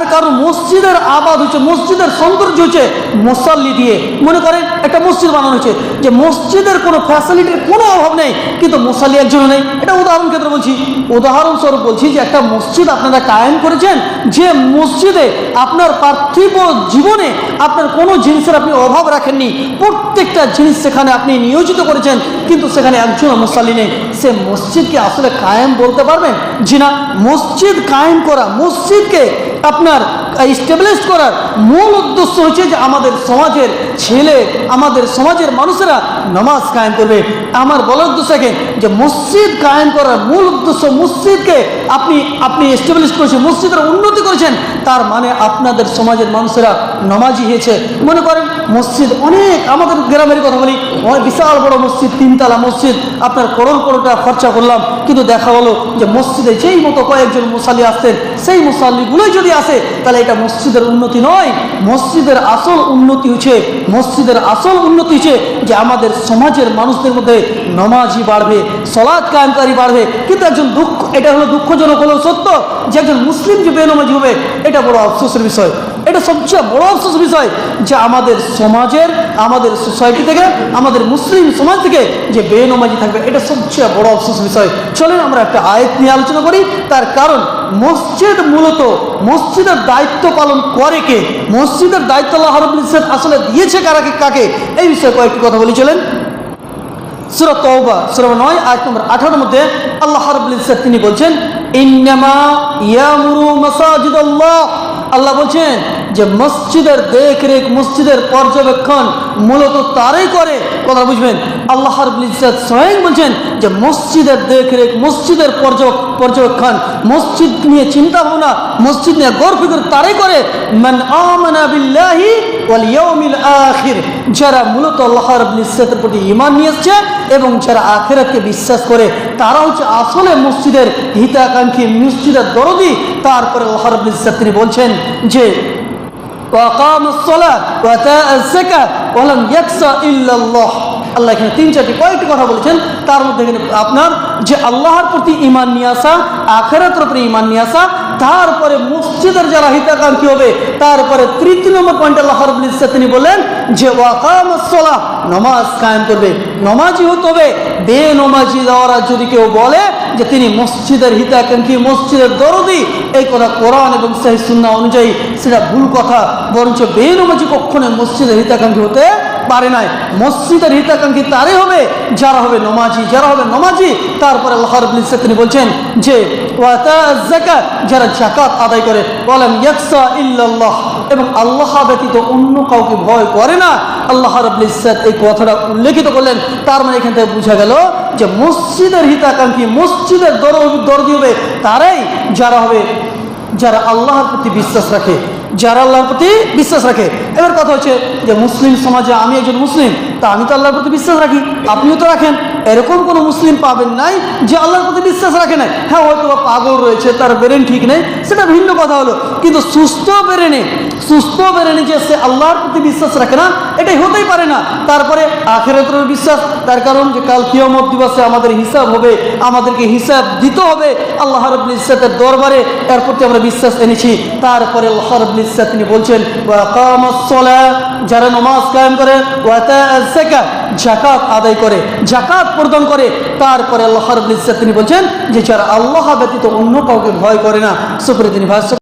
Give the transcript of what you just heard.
তার কারণ মসজিদের আবাদ হচ্ছে মসজিদের সৌন্দর্য হচ্ছে মোসাল্লি দিয়ে। মনে করেন, একটা মসজিদ বানানো হয়েছে, যে মসজিদের কোনো ফ্যাসিলিটির কোনো অভাব নেই, কিন্তু মোসাল্লি একজনও নেই। এটা উদাহরণ ক্ষেত্রে বলছি। উদাহরণস্বরূপ বলছি যে একটা মসজিদ আপনারা কায়েম করেছেন, যে মসজিদে আপনার পার্থিব জীবনে আপনার কোনো জিনিসের আপনি অভাব রাখেননি। প্রত্যেকটা জিনিস সেখানে আপনি নিয়োজিত করেছেন, কিন্তু সেখানে একজন মুসাল্লি নেই। সে মসজিদকে আসলে কায়েম বলতে পারবেন? জি না, মসজিদ কায়েম করা, মসজিদকে আপনার স্টেবলিশ করার মূল উদ্দেশ্য হচ্ছে যে আমাদের সমাজের ছেলে, আমাদের সমাজের মানুষেরা নামাজ কায়েম করবে। আমার বলার উদ্দেশ্য যে মসজিদ কায়েম করার মূল উদ্দেশ্য মসজিদকে আপনি আপনি এস্টাবলিশ করেছেন, মসজিদের উন্নতি করেছেন, তার মানে আপনাদের সমাজের মানুষেরা নামাজি হয়েছে। মনে করেন, মসজিদ অনেক, আমাদের গ্রামের কথা বলি বিশাল বড় মসজিদ, তিনতলা মসজিদ, আপনার করোড় টাকা খরচা করলাম, কিন্তু দেখা হলো যে মসজিদে যেই মতো কয়েকজন মুসাল্লি আসতেন, সেই মুসাল্লিগুলোই যদি আসে, তাহলে এটা মসজিদের উন্নতি নয়, মসজিদের আসল উন্নতি হচ্ছে, মসজিদের আসল উন্নতি হচ্ছে যে আমাদের সমাজের মানুষদের মধ্যে নমাজি বাড়বে, সলাৎ কায়নকারী বাড়বে। কিন্তু একজন দুঃখ, এটা হলো দুঃখজনক হলেও সত্য যে একজন মুসলিম যে বেনমাজি হবে, এটা বড় আফসোসের বিষয়। এটা সবচেয়ে বড় আফসোস বিষয় যে আমাদের সমাজের, আমাদের সোসাইটি থেকে, আমাদের মুসলিম সমাজ থেকে যে বেনমাজি থাকবে, এটা সবচেয়ে বড় আফসোস বিষয়। চলেন আমরা একটা আয়াত নিয়ে আলোচনা করি, তার কারণ মসজিদ মূলত, মসজিদের দায়িত্ব পালন করে কে? মসজিদের দায়িত্ব আল্লাহ রাব্বুল ইসলাম আসলে দিয়েছে কারাকে কাকে? এই বিষয়ে কয়েকটি কথা বলেছিলেন সুরা তওবা, সুরা নয়, আয়াত নম্বর আঠারোর মধ্যে আল্লাহ রাব্বুল ইসলাম তিনি বলছেন, ইন্নামা ইয়ামুরু মাসাজিদ আল্লাহ বলছেন যে মসজিদের দেখরেখ, মসজিদের পর্যবেক্ষণ মূলত তারাই করে। কথা বুঝবেন? আল্লাহ রাব্বুল স্বয়ং বলছেন যে মসজিদের দেখরেখ, মসজিদের পর্য- পর্যবেক্ষণ, মসজিদ নিয়ে চিন্তা ভাবনা মসজিদ নিয়ে গর্ব তারাই করে। মান আমানা বিল্লাহি ওয়াল ইয়াউমিল আখির। যারা মূলত আল্লাহ রাব্বুল ইজ্জতের প্রতি ঈমান নিয়ে এসেছে এবং যারা আখেরাতকে বিশ্বাস করে তারা হচ্ছে আসলে মসজিদের হিতাকাঙ্ক্ষী মসজিদের দরদি তারপরে আল্লাহ রাব্বুল ইজ্জত তিনি বলছেন যে وأقام الصلاة وآتاء الزكاة ولم يخشى إلا الله আল্লাহ এখানে তিন, চারটি, কয়েকটি কথা বলেছেন। তার মধ্যে এখানে আপনার যে আল্লাহর প্রতি ইমান নিয়ে আসা, আখেরাতের প্রতি ইমান নিয়ে আসা, তারপরে মসজিদের যারা হিতাকাঙ্ক্ষী হবে, তারপরে তৃতীয় নম্বর পয়েন্ট আল্লাহ রাব্বুল তিনি বলেন যে ওয়াকাম সলাহ নমাজ কায়েম করবে। নমাজি হতে হবে। বে নমাজি দেওয়ারা যদি কেউ বলে যে, তিনি মসজিদের হিতাকাঙ্ক্ষী, মসজিদের দরদি, এই কথা কোরআন এবং সেই সুন্না অনুযায়ী সেটা ভুল কথা, বরঞ্চ বেনমাজি কখনো মসজিদের হিতাকাঙ্ক্ষী হতে পারে নাই। মসজিদের হিতাকাঙ্ক্ষী তারই হবে, যারা হবে নমাজি, যারা হবে নমাজি। তারপরে আল্লাহ বলছেন যে যারা জাকাত আদায় করে ইল্লাল্লাহ এবং আল্লাহ ব্যতীত অন্য কাউকে ভয় করে না। আল্লাহ ইজ্জত এই কথাটা উল্লেখিত করলেন। তার মানে এখান থেকে বোঝা গেল যে, মসজিদের হিতাকাঙ্ক্ষী, মসজিদের দর দরদি হবে তারাই, যারা হবে, যারা আল্লাহর প্রতি বিশ্বাস রাখে। যারা আল্লাহর প্রতি বিশ্বাস রাখে। এবার কথা হচ্ছে যে মুসলিম সমাজে আমি একজন মুসলিম, তা আমি তো আল্লাহর প্রতি বিশ্বাস রাখি, আপনিও তো রাখেন। এরকম কোনো মুসলিম পাবেন নাই যে আল্লাহর প্রতি বিশ্বাস রাখে নাই। হ্যাঁ হয়তো বা পাগল রয়েছে, তার ব্রেন ঠিক নেই, সেটা ভিন্ন কথা হলো। কিন্তু সুস্থ ব্রেনে সুস্থ ব্রেনে যে সে আল্লাহর প্রতি বিশ্বাস রাখে না, এটাই হতেই পারে না। তারপরে আখেরাতের বিশ্বাস, তার কারণ যে কাল কিয়মত দিবসে আমাদের হিসাব হবে, আমাদেরকে হিসাব দিতে হবে আল্লাহ রবুল ইসলাতের দরবারে। তার প্রতি আমরা বিশ্বাস এনেছি। তারপরে আল্লাহ রবুল ইসলাত তিনি বলছেন যারা নমাজ কায়েম করে জাকাত আদায় করে জাকাত প্রদান করে, তারপরে আল্লাহর তিনি বলছেন যে যারা আল্লাহ ব্যতীত অন্য কাউকে ভয় করে না। সুপ্রিয় তিনি ভাষ্য